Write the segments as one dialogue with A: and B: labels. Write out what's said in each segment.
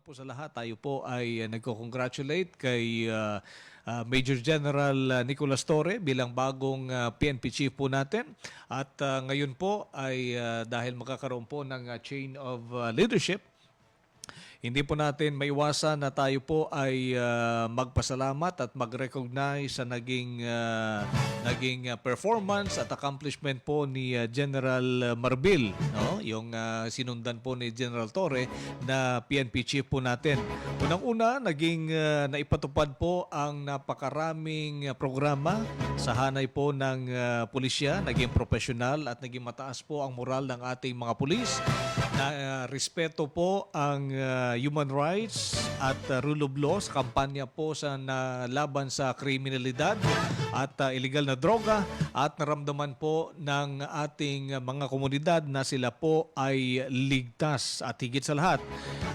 A: po sa lahat, tayo po ay uh, nagko-congratulate kay uh, uh, Major General uh, Nicolas Torre bilang bagong uh, PNP chief po natin. At uh, ngayon po ay uh, dahil makakaroon po ng uh, chain of uh, leadership, hindi po natin maiwasan na tayo po ay uh, magpasalamat at mag-recognize sa naging uh, naging uh, performance at accomplishment po ni uh, General Marbil, no? Yung uh, sinundan po ni General Torre na PNP chief po natin. Unang-una, naging uh, naipatupad po ang napakaraming programa sa hanay po ng uh, pulisya, naging profesional at naging mataas po ang moral ng ating mga pulis na uh, respeto po ang uh, human rights at uh, rule of law sa kampanya po sa na laban sa kriminalidad at uh, illegal na droga. At naramdaman po ng ating uh, mga komunidad na sila po ay ligtas at higit sa lahat.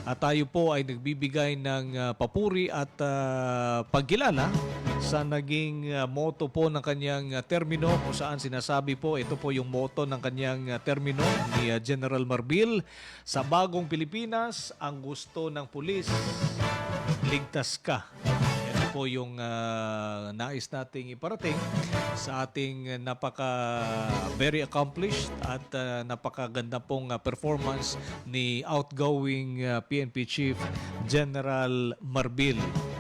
A: At tayo po ay nagbibigay ng uh, papuri at uh, pagkilala sa naging uh, motto po ng kanyang uh, termino kung saan sinasabi po ito po yung motto ng kanyang uh, termino ni uh, General Marbil. Sa bagong Pilipinas ang gusto ng pulis ligtas ka. Ito po yung uh, nais nating iparating sa ating napaka very accomplished at uh, napakaganda pong uh, performance ni outgoing uh, PNP Chief General Marbil